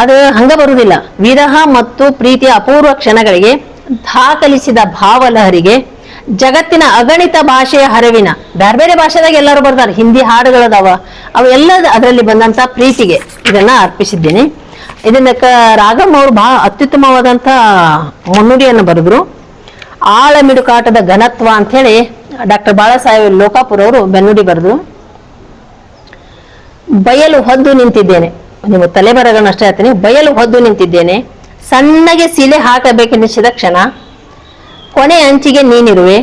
ಅದು ಹಂಗ ಬರುವುದಿಲ್ಲ ವಿರಹ ಮತ್ತು ಪ್ರೀತಿಯ ಅಪೂರ್ವ ಕ್ಷಣಗಳಿಗೆ ದಾಖಲಿಸಿದ ಭಾವಲಹರಿಗೆ ಜಗತ್ತಿನ ಅಗಣಿತ ಭಾಷೆಯ ಹರವಿನ. ಬೇರೆ ಬೇರೆ ಭಾಷೆದಾಗ ಎಲ್ಲರೂ ಬರ್ತಾರೆ. ಹಿಂದಿ ಹಾಡುಗಳದಾವ. ಅವೆಲ್ಲ ಅದರಲ್ಲಿ ಬಂದಂತ ಪ್ರೀತಿಗೆ ಇದನ್ನ ಅರ್ಪಿಸಿದ್ದೀನಿ. ಇದನ್ನ ಕ ರಾಗಮ್ ಅವರು ಬಹಳ ಅತ್ಯುತ್ತಮವಾದಂತ ಮುನ್ನುಡಿಯನ್ನು ಬರೆದ್ರು. ಆಳ ಮಿಡುಕಾಟದ ಘನತ್ವ ಅಂತ ಹೇಳಿ ಡಾಕ್ಟರ್ ಬಾಳಾಸಾಹೇಬ್ ಲೋಕಾಪುರ ಅವರು ಬೆನ್ನುಡಿ ಬರೆದ್ರು. ಬಯಲು ಹೊದ್ದು ನಿಂತಿದ್ದೇನೆ. ನೀವು ತಲೆಬರಗಳನ್ನ ಅಷ್ಟೇ ಹೇಳ್ತೀನಿ. ಬಯಲು ಹೊದ್ದು ನಿಂತಿದ್ದೇನೆ. ಸಣ್ಣಗೆ ಸಿಲೆ ಹಾಕಬೇಕೆನಿಸಿದ ಕ್ಷಣ ಕೊನೆ ಅಂಚಿಗೆ ನೀನಿರುವೆ.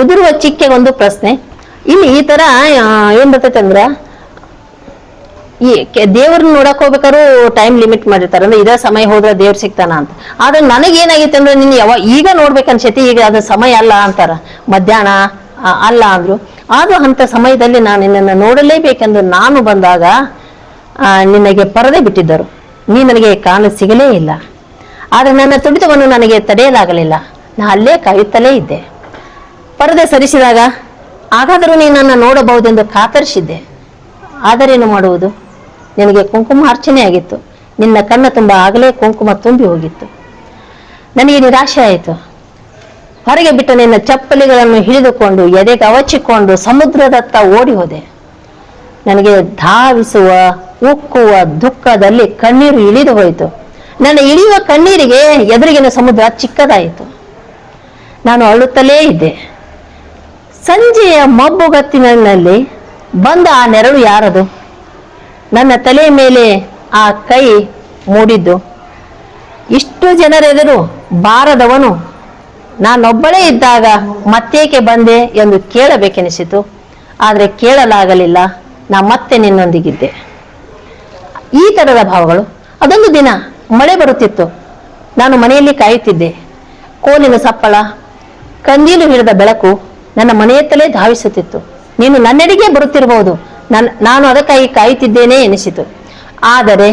ಉದುರುವ ಚಿಕ್ಕೆ ಒಂದು ಪ್ರಶ್ನೆ. ಇಲ್ಲಿ ಈ ತರ ಏನು ಬರ್ತೈತೆ ಅಂದ್ರ, ಈ ದೇವ್ರನ್ನ ನೋಡಕ್ ಹೋಗ್ಬೇಕಾದ್ರು ಟೈಮ್ ಲಿಮಿಟ್ ಮಾಡಿರ್ತಾರೆ. ಅಂದ್ರೆ ಇದೇ ಸಮಯ ಹೋದ್ರೆ ದೇವ್ರು ಸಿಗ್ತಾನ ಅಂತ. ಆದ್ರೆ ನನಗೇನಾಗಿತ್ತು ಅಂದ್ರೆ ನಿನ್ನ ಯಾವ, ಈಗ ನೋಡ್ಬೇಕನ್ಸೈತಿ, ಈಗ ಅದು ಸಮಯ ಅಲ್ಲ ಅಂತಾರ. ಮಧ್ಯಾಹ್ನ ಅಲ್ಲ ಅಂದ್ರು. ಆದ್ರೂ ಅಂತ ಸಮಯದಲ್ಲಿ ನಾನು ನಿನ್ನನ್ನು ನೋಡಲೇಬೇಕೆಂದು ನಾನು ಬಂದಾಗ ನಿನಗೆ ಪರದೆ ಬಿಟ್ಟಿದ್ದರು. ನೀ ನನಗೆ ಕಾಣ ಸಿಗಲೇ ಇಲ್ಲ. ಆದ್ರೆ ನನ್ನ ತುಡಿತವನ್ನು ನನಗೆ ತಡೆಯಲಾಗಲಿಲ್ಲ. ನಾ ಅಲ್ಲೇ ಕಾಯುತ್ತಲೇ ಇದ್ದೆ. ಪರದೆ ಸರಿಸಿದಾಗ ಹಾಗಾದರೂ ನೀನು ನನ್ನ ನೋಡಬಹುದೆಂದು ಕಾತರಿಸಿದ್ದೆ. ಆದರೇನು ಮಾಡುವುದು? ನಿನಗೆ ಕುಂಕುಮ ಅರ್ಚನೆ ಆಗಿತ್ತು. ನಿನ್ನ ಕಣ್ಣ ತುಂಬ ಆಗಲೇ ಕುಂಕುಮ ತುಂಬಿ ಹೋಗಿತ್ತು. ನನಗೆ ನಿರಾಶೆ ಆಯಿತು. ಹೊರಗೆ ಬಿಟ್ಟ ನಿನ್ನ ಚಪ್ಪಲಿಗಳನ್ನು ಹಿಡಿದುಕೊಂಡು, ಎದೆಗೆ ಅವಚಿಕೊಂಡು ಸಮುದ್ರದತ್ತ ಓಡಿ ಹೋದೆ ನನಗೆ ಧಾವಿಸುವ, ಉಕ್ಕುವ ದುಃಖದಲ್ಲಿ ಕಣ್ಣೀರು ಇಳಿದು ಹೋಯಿತು. ನನ್ನ ಇಳಿಯುವ ಕಣ್ಣೀರಿಗೆ ಎದುರಿಗಿನ ಸಮುದ್ರ ಚಿಕ್ಕದಾಯಿತು. ನಾನು ಅಳುತ್ತಲೇ ಇದ್ದೆ. ಸಂಜೆಯ ಮಬ್ಬುಗತ್ತಿನಲ್ಲಿ ಬಂದ ಆ ನೆರಳು ಯಾರದು? ನನ್ನ ತಲೆಯ ಮೇಲೆ ಆ ಕೈ ಮೂಡಿದ್ದು. ಇಷ್ಟು ಜನರೆದುರು ಬಾರದವನು? ನಾನೊಬ್ಬಳೇ ಇದ್ದಾಗ ಮತ್ತೇಕೆ ಬಂದೆ ಎಂದು ಕೇಳಬೇಕೆನಿಸಿತು. ಆದರೆ ಕೇಳಲಾಗಲಿಲ್ಲ. ನಾ ಮತ್ತೆ ನಿನ್ನೊಂದಿಗಿದ್ದೆ. ಈ ಥರದ ಭಾವಗಳು. ಅದೊಂದು ದಿನ. ಮಳೆ ಬರುತ್ತಿತ್ತು. ನಾನು ಮನೆಯಲ್ಲಿ ಕಾಯುತ್ತಿದ್ದೆ. ಕೋಲಿನ ಸಪ್ಪಳ, ಕಂದೀಲು ಹಿಡಿದ ಬೆಳಕು ನನ್ನ ಮನೆಯತ್ತಲೇ ಧಾವಿಸುತ್ತಿತ್ತು. ನೀನು ನನ್ನೆಡೆಗೆ ಬರುತ್ತಿರಬಹುದು. ನನ್ನ ನಾನು ಅದಕ್ಕಾಗಿ ಕಾಯುತ್ತಿದ್ದೇನೆ ಎನಿಸಿತು. ಆದರೆ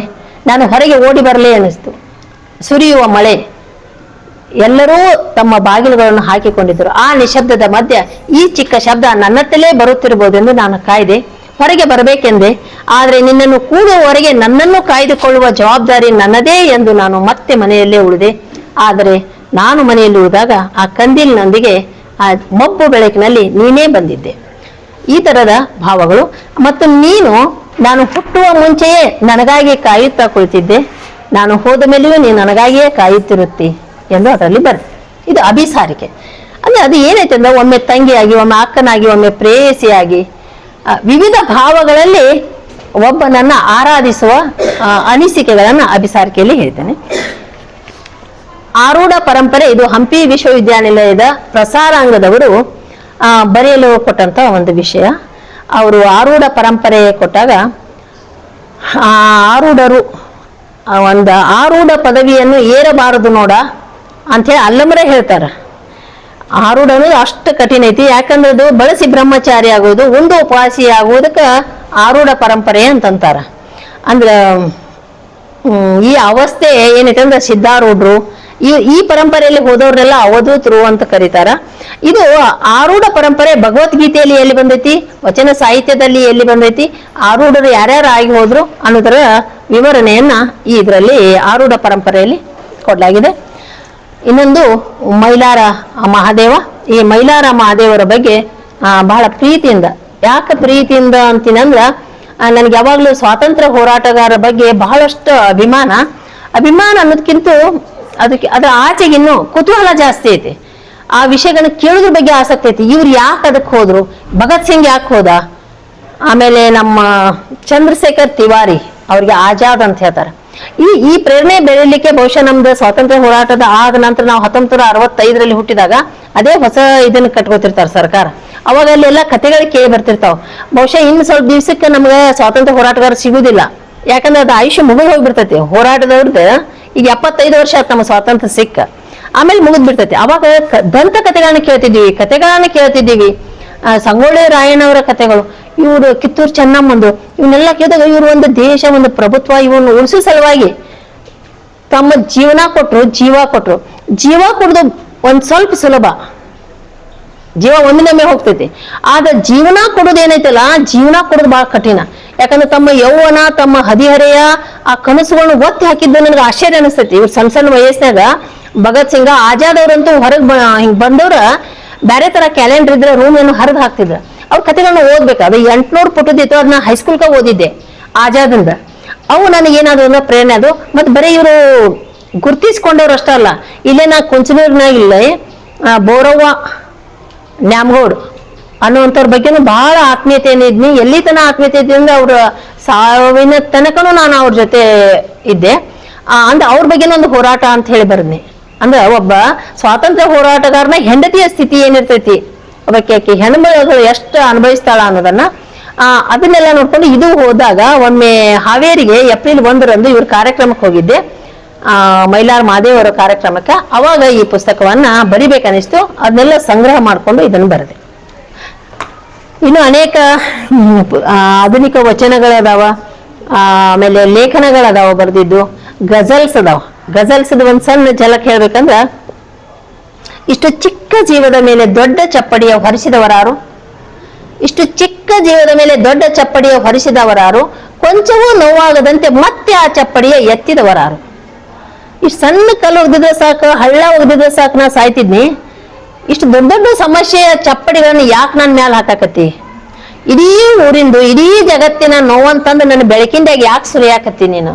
ನಾನು ಹೊರಗೆ ಓಡಿ ಬರಲೇ ಎನಿಸಿತು. ಸುರಿಯುವ ಮಳೆ, ಎಲ್ಲರೂ ತಮ್ಮ ಬಾಗಿಲುಗಳನ್ನು ಹಾಕಿಕೊಂಡಿದ್ದರು. ಆ ನಿಶಬ್ದದ ಮಧ್ಯ ಈ ಚಿಕ್ಕ ಶಬ್ದ ನನ್ನತ್ತಲೇ ಬರುತ್ತಿರಬಹುದೆಂದು ನಾನು ಕಾಯ್ದೆ. ಹೊರಗೆ ಬರಬೇಕೆಂದೆ, ಆದರೆ ನಿನ್ನನ್ನು ಕೂಡುವವರೆಗೆ ನನ್ನನ್ನು ಕಾಯ್ದುಕೊಳ್ಳುವ ಜವಾಬ್ದಾರಿ ನನ್ನದೇ ಎಂದು ನಾನು ಮತ್ತೆ ಮನೆಯಲ್ಲೇ ಉಳಿದೆ. ಆದರೆ ನಾನು ಮನೆಯಲ್ಲಿ ಉಳಿದಾಗ ಆ ಕಂದಿಲಿನೊಂದಿಗೆ ಆ ಮಬ್ಬು ಬೆಳಕಿನಲ್ಲಿ ನೀನೇ ಬಂದಿದ್ದೆ. ಈ ತರದ ಭಾವಗಳು ಮತ್ತು ನೀನು ನಾನು ಹುಟ್ಟುವ ಮುಂಚೆಯೇ ನನಗಾಗಿ ಕಾಯುತ್ತಾ ಕುಳಿತಿದ್ದೆ. ನಾನು ಹೋದ ಮೇಲೆಯೂ ನೀನು ನನಗಾಗಿಯೇ ಕಾಯುತ್ತಿರುತ್ತಿ ಎಂದು ಅದರಲ್ಲಿ ಬರುತ್ತೆ ಇದು ಅಭಿಸಾರಿಕೆ. ಅಂದ್ರೆ ಅದು ಏನೈತೆ ಅಂದ್ರೆ ಒಮ್ಮೆ ತಂಗಿಯಾಗಿ, ಒಮ್ಮೆ ಅಕ್ಕನಾಗಿ, ಒಮ್ಮೆ ಪ್ರೇಯಸಿಯಾಗಿ ವಿವಿಧ ಭಾವಗಳಲ್ಲಿ ಒಬ್ಬನನ್ನ ಆರಾಧಿಸುವ ಅನಿಸಿಕೆಗಳನ್ನು ಅಭಿಸಾರಿಕೆಯಲ್ಲಿ ಹೇಳ್ತೇನೆ ಆರೂಢ ಪರಂಪರೆ, ಇದು ಹಂಪಿ ವಿಶ್ವವಿದ್ಯಾನಿಲಯದ ಪ್ರಸಾರಾಂಗದವರು ಬರೆಯಲು ಕೊಟ್ಟಂತ ಒಂದು ವಿಷಯ. ಅವರು ಆರೂಢ ಪರಂಪರೆ ಕೊಟ್ಟಾಗ ಆರೂಢರು ಒಂದು ಆರೂಢ ಪದವಿಯನ್ನು ಏರಬಾರದು ನೋಡ ಅಂಥೇಳಿ ಅಲ್ಲಮರೇ ಹೇಳ್ತಾರೆ. ಆರೂಢ ಅನ್ನೋದು ಅಷ್ಟು ಕಠಿಣ ಐತಿ. ಯಾಕಂದ್ರೆ ಅದು ಬಳಸಿ ಬ್ರಹ್ಮಚಾರಿ ಆಗೋದು, ಒಂದು ಉಪವಾಸಿ ಆಗುವುದಕ್ಕೆ ಆರೂಢ ಪರಂಪರೆ ಅಂತಂತಾರ. ಅಂದ್ರ ಈ ಅವಸ್ಥೆ ಏನೈತೆ ಅಂದ್ರೆ ಸಿದ್ಧಾರೂಢರು, ಈ ಈ ಪರಂಪರೆಯಲ್ಲಿ ಹೋದವ್ರನ್ನೆಲ್ಲ ಅವಧೂತರು ಅಂತ ಕರೀತಾರ. ಇದು ಆರೂಢ ಪರಂಪರೆ ಭಗವದ್ಗೀತೆಯಲ್ಲಿ ಎಲ್ಲಿ ಬಂದೈತಿ, ವಚನ ಸಾಹಿತ್ಯದಲ್ಲಿ ಎಲ್ಲಿ ಬಂದೈತಿ ಆರೂಢರು ಯಾರ್ಯಾರು ಆಗಿ ಹೋದ್ರು ಅನ್ನೋದರ ವಿವರಣೆಯನ್ನ ಈ ಇದರಲ್ಲಿ ಆರೂಢ ಪರಂಪರೆಯಲ್ಲಿ ಕೊಡಲಾಗಿದೆ. ಇನ್ನೊಂದು ಮೈಲಾರ ಮಹಾದೇವ. ಈ ಮೈಲಾರ ಮಹಾದೇವರ ಬಗ್ಗೆ ಬಹಳ ಪ್ರೀತಿಯಿಂದ, ಯಾಕೆ ಪ್ರೀತಿಯಿಂದ ಅಂತೀನಂದ್ರ ನನಗೆ ಯಾವಾಗಲೂ ಸ್ವಾತಂತ್ರ್ಯ ಹೋರಾಟಗಾರರ ಬಗ್ಗೆ ಬಹಳಷ್ಟು ಅಭಿಮಾನ. ಅಭಿಮಾನ ಅನ್ನೋದಕ್ಕಿಂತ ಅದಕ್ಕೆ, ಅದರ ಆಚೆಗೆ ಇನ್ನು ಕುತೂಹಲ ಜಾಸ್ತಿ ಐತಿ. ಆ ವಿಷಯಗಳನ್ನ ಕೇಳೋದ್ರ ಬಗ್ಗೆ ಆಸಕ್ತಿ ಐತಿ. ಇವ್ರು ಯಾಕೆ ಅದಕ್ಕೆ ಹೋದ್ರು? ಭಗತ್ ಸಿಂಗ್ ಯಾಕೆ ಹೋದ? ಆಮೇಲೆ ನಮ್ಮ ಚಂದ್ರಶೇಖರ್ ತಿವಾರಿ ಅವ್ರಿಗೆ ಆಜಾದ್ ಅಂತ ಹೇಳ್ತಾರೆ. ಈ ಈ ಪ್ರೇರಣೆ ಬೆಳೀಲಿಕ್ಕೆ ಬಹುಶಃ ನಮ್ದು ಸ್ವಾತಂತ್ರ್ಯ ಹೋರಾಟದ ಆದ ನಂತರ ನಾವು ಹತ್ತೊಂಬತ್ತು ನೂರ ಅರವತ್ತೈದರಲ್ಲಿ ಹುಟ್ಟಿದಾಗ ಅದೇ ಹೊಸ ಇದನ್ನ ಕಟ್ಕೋತಿರ್ತಾರೆ ಸರ್ಕಾರ. ಅವಾಗ ಅಲ್ಲೆಲ್ಲ ಕಥೆಗಳು ಕೇಳಿ ಬರ್ತಿರ್ತಾವ. ಬಹುಶಃ ಇನ್ನು ಸ್ವಲ್ಪ ದಿವ್ಸಕ್ಕೆ ನಮ್ಗೆ ಸ್ವಾತಂತ್ರ್ಯ ಹೋರಾಟಗಾರ ಸಿಗುದಿಲ್ಲ. ಯಾಕಂದ್ರೆ ಅದು ಆಯುಷ್ಯ ಮುಗಿದು ಹೋಗ್ಬಿಡ್ತೈತಿ. ಹೋರಾಟದವ್ರದ್ದು ಈಗ ಎಪ್ಪತ್ತೈದು ವರ್ಷ ಆಯ್ತು ನಮ್ಮ ಸ್ವಾತಂತ್ರ್ಯ ಸಿಕ್ಕ. ಆಮೇಲೆ ಮುಗಿದ್ ಬಿಡ್ತೈತಿ ಅವಾಗ ದಂತ ಕಥೆಗಳನ್ನ ಕೇಳ್ತಿದ್ದೀವಿ ಕಥೆಗಳನ್ನ ಕೇಳ್ತಿದ್ದೀವಿ. ಸಂಗೊಳ್ಳಿ ರಾಯಣ್ಣವರ ಕತೆಗಳು. ಇವರು ಕಿತ್ತೂರು ಚೆನ್ನಮ್ಮಂದು, ಇವನ್ನೆಲ್ಲ ಕೇಳಿದಾಗ ಇವರು ಒಂದು ದೇಶ, ಒಂದು ಪ್ರಭುತ್ವ ಇವನ್ನು ಉಳಿಸೋ ಸಲುವಾಗಿ ತಮ್ಮ ಜೀವನ ಕೊಟ್ರು, ಜೀವ ಕೊಟ್ರು. ಜೀವ ಕೊಡೋದು ಒಂದ್ ಸ್ವಲ್ಪ ಸುಲಭ. ಜೀವ ಒಂದಿನೊಮ್ಮೆ ಹೋಗ್ತೈತಿ. ಆದ್ರೆ ಜೀವನ ಕೊಡೋದು ಏನೈತಲ್ಲ, ಜೀವನ ಕೊಡೋದು ಬಹಳ ಕಠಿಣ. ಯಾಕಂದ್ರೆ ತಮ್ಮ ಯೌವನ, ತಮ್ಮ ಹದಿಹರೆಯ, ಆ ಕನಸುಗಳನ್ನ ಒತ್ತಿ ಹಾಕಿದ್ದು ನನಗೆ ಆಶ್ಚರ್ಯ ಅನಿಸ್ತೈತಿ. ಇವ್ರು ಸಣ್ಣ ಸಣ್ಣ ವಯಸ್ಸಿನಾಗ ಭಗತ್ ಸಿಂಗ ಆಜಾದ್ ಅವ್ರಂತೂ ಹೊರಗೆ ಹಿಂಗ್ ಬಂದವ್ರ ಬೇರೆ ತರ ಕ್ಯಾಲೆಂಡರ್ ಇದ್ರೆ ರೂಮ್ ಏನು ಹರಿದು ಹಾಕ್ತಿದ್ರ. ಅವ್ರ ಕಥೆಗಳನ್ನ ಓದ್ಬೇಕು. ಅದು ಎಂಟ್ನೂರು ಪುಟದಿತ್ತು ಅದನ್ನ ಹೈಸ್ಕೂಲ್ಗೆ ಓದಿದ್ದೆ. ಆಜಾದಿಂದ ಅವು ನನಗೇನಾದ್ರು ಅಂದ್ರೆ ಪ್ರೇರಣೆ ಅದು. ಮತ್ತೆ ಬರೀ ಇವರು ಗುರ್ತಿಸ್ಕೊಂಡವ್ರು ಅಷ್ಟೇ ಅಲ್ಲ. ಇಲ್ಲೇ ನಾ ಕುಂಚನೂರಿನಾಗ ಇಲ್ಲೇ ಆ, ಬೋರವ್ವ ನ್ಯಾಮಗೌಡ್ ಅನ್ನುವಂಥವ್ರ ಬಗ್ಗೆನೂ ಬಹಳ ಆತ್ಮೀಯತೆಯನ್ನು ಇದ್ನಿ. ಎಲ್ಲಿ ತನ ಆತ್ಮೀಯತೆ ಇದ್ದೀನಿ ಅಂದ್ರೆ ಅವ್ರ ಸಾವಿನ ತನಕನೂ ನಾನು ಅವ್ರ ಜೊತೆ ಇದ್ದೆ. ಅಂದ್ರೆ ಅವ್ರ ಬಗ್ಗೆನೂ ಒಂದು ಹೋರಾಟ ಅಂತ ಹೇಳಿ ಬರ್ದ್ನಿ. ಅಂದ್ರೆ ಒಬ್ಬ ಸ್ವಾತಂತ್ರ್ಯ ಹೋರಾಟಗಾರನ ಹೆಂಡತಿಯ ಸ್ಥಿತಿ ಏನಿರ್ತೈತಿ? ಒಬ್ಬಕ್ಕೆ ಆಕೆ ಹೆಣ್ಮಗಳು ಎಷ್ಟು ಅನುಭವಿಸ್ತಾಳ ಅನ್ನೋದನ್ನ ಆ, ಅದನ್ನೆಲ್ಲ ನೋಡ್ಕೊಂಡು ಇದು ಹೋದಾಗ ಒಮ್ಮೆ ಹಾವೇರಿಗೆ ಏಪ್ರಿಲ್ ಒಂದರಂದು ಇವ್ರ ಕಾರ್ಯಕ್ರಮಕ್ಕೆ ಹೋಗಿದ್ದೆ. ಆ, ಮೈಲಾರ್ ಮಾದೇವರ ಕಾರ್ಯಕ್ರಮಕ್ಕೆ. ಅವಾಗ ಈ ಪುಸ್ತಕವನ್ನ ಬರಿಬೇಕನ್ನಿಸ್ತು. ಅದನ್ನೆಲ್ಲ ಸಂಗ್ರಹ ಮಾಡಿಕೊಂಡು ಇದನ್ನು ಬರೆದೆ. ಇನ್ನು ಅನೇಕ ಆಧುನಿಕ ವಚನಗಳದಾವ ಆಮೇಲೆ ಲೇಖನಗಳದಾವ ಬರೆದಿದ್ದು. ಗಜಲ್ಸ್ ಅದಾವ. ಗಜಲ್ಸ್ದು ಒಂದು ಸಣ್ಣ ಝಲಕ್ ಹೇಳ್ಬೇಕಂದ್ರ ಇಷ್ಟು ಚಿಕ್ಕ ಜೀವದ ಮೇಲೆ ದೊಡ್ಡ ಚಪ್ಪಡಿಯ ಹೊರಿಸಿದವರಾರು? ಇಷ್ಟು ಚಿಕ್ಕ ಜೀವದ ಮೇಲೆ ದೊಡ್ಡ ಚಪ್ಪಡಿಯ ಹೊರಿಸಿದವರಾರು? ಕೊಂಚವೂ ನೋವಾಗದಂತೆ ಮತ್ತೆ ಆ ಚಪ್ಪಡಿಯ ಎತ್ತಿದವರಾರು? ಇಷ್ಟು ಸಣ್ಣ ಕಲ್ಲು ಒಗ್ದಿದ್ರೆ ಸಾಕು, ಹಳ್ಳ ಒಗ್ದಿದ್ರೆ ಸಾಕು, ನಾ ಸಾಯ್ತಿದ್ನಿ. ಇಷ್ಟು ದೊಡ್ಡ ದೊಡ್ಡ ಸಮಸ್ಯೆಯ ಚಪ್ಪಡಿಗಳನ್ನು ಯಾಕೆ ನನ್ನ ಮ್ಯಾಲ ಹಾಕಾಕತ್ತಿ? ಇಡೀ ಊರಿಂದು, ಇಡೀ ಜಗತ್ತಿನ ನೋವಂತಂದು ನನ್ನ ಬೆಳಕಿಂದಾಗ ಯಾಕೆ ಸುರಿಯಾಕತ್ತಿ ನೀನು?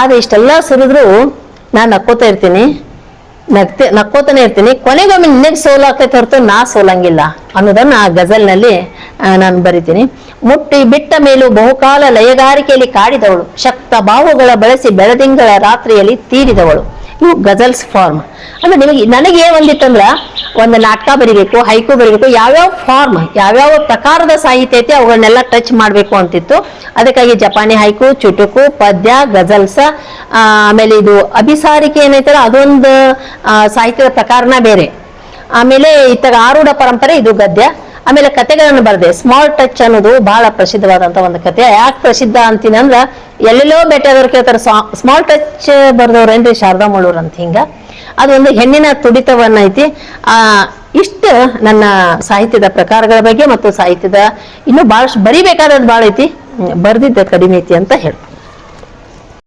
ಆದ್ರೆ ಇಷ್ಟೆಲ್ಲ ಸುರಿದ್ರು ನಾನು ನಕ್ಕೋತಾ ಇರ್ತೀನಿ. ನಗ್ತೆ ನಕ್ಕೋತಾನೆ ಇರ್ತೀನಿ. ಕೊನೆಗೊಮ್ಮೆ ನಿನಗೆ ಸೋಲಾಗ್ತೈತೆ ಹೊರತು ನಾ ಸೋಲಂಗಿಲ್ಲ ಅನ್ನೋದನ್ನ ಆ ಗಜಲ್ನಲ್ಲಿ ನಾನು ಬರಿತೀನಿ. ಮುಟ್ಟಿ ಬಿಟ್ಟ ಮೇಲೂ ಬಹುಕಾಲ ಲಯಗಾರಿಕೆಯಲ್ಲಿ ಕಾಡಿದವಳು. ಶಕ್ತ ಬಾಹುಗಳ ಬಳಸಿ ಬೆಳದಿಂಗಳ ರಾತ್ರಿಯಲ್ಲಿ ತೀರಿದವಳು. ಇವು ಗಜಲ್ಸ್ ಫಾರ್ಮ್. ಅಂದ್ರೆ ನಿಮಗೆ ನನಗೆ ಒಂದಿತ್ತಂದ್ರ ಒಂದು ನಾಟಕ ಬರಿಬೇಕು, ಹೈಕು ಬರಿಬೇಕು, ಯಾವ್ಯಾವ ಫಾರ್ಮ್, ಯಾವ್ಯಾವ ಪ್ರಕಾರದ ಸಾಹಿತ್ಯ ಐತೆ ಅವುಗಳನ್ನೆಲ್ಲ ಟಚ್ ಮಾಡಬೇಕು ಅಂತಿತ್ತು. ಅದಕ್ಕಾಗಿ ಜಪಾನಿ ಹೈಕು, ಚುಟುಕು, ಪದ್ಯ, ಗಜಲ್ಸ್ ಆಮೇಲೆ ಇದು ಅಭಿಸಾರಿಕೆ ಏನೈತಲ್ಲ, ಅದೊಂದು ಸಾಹಿತ್ಯದ ಪ್ರಕಾರನ ಬೇರೆ. ಆಮೇಲೆ ಇತ್ತಾಗ ಆರೂಢ ಪರಂಪರೆ ಇದು ಗದ್ಯ. ಆಮೇಲೆ ಕತೆಗಳನ್ನು ಬರೆದೆ. ಸ್ಮಾಲ್ ಟಚ್ ಅನ್ನೋದು ಬಹಳ ಪ್ರಸಿದ್ಧವಾದಂತ ಒಂದು ಕತೆ. ಯಾಕೆ ಪ್ರಸಿದ್ಧ ಅಂತೀನಿ ಅಂದ್ರ ಎಲ್ಲೆಲ್ಲೋ ಬೆಟ್ಟದವ್ರು ಕೇಳ್ತಾರೆ ಸ್ಮಾಲ್ ಟಚ್ ಬರ್ದವ್ರು ಏನ್ರಿ ಶಾರದಾ ಮಳೂರ್ ಅಂತ ಹಿಂಗ? ಅದೊಂದು ಹೆಣ್ಣಿನ ತುಡಿತವನ್ನ ಐತಿ ಆ, ಇಷ್ಟು ನನ್ನ ಸಾಹಿತ್ಯದ ಪ್ರಕಾರಗಳ ಬಗ್ಗೆ ಮತ್ತು ಸಾಹಿತ್ಯದ ಇನ್ನೂ ಬಹಳಷ್ಟು ಬರಿಬೇಕಾದದ್ದು ಬಹಳ ಐತಿ ಬರ್ದಿದ್ದ ಕಡಿಮೆ ಐತಿ ಅಂತ ಹೇಳಿ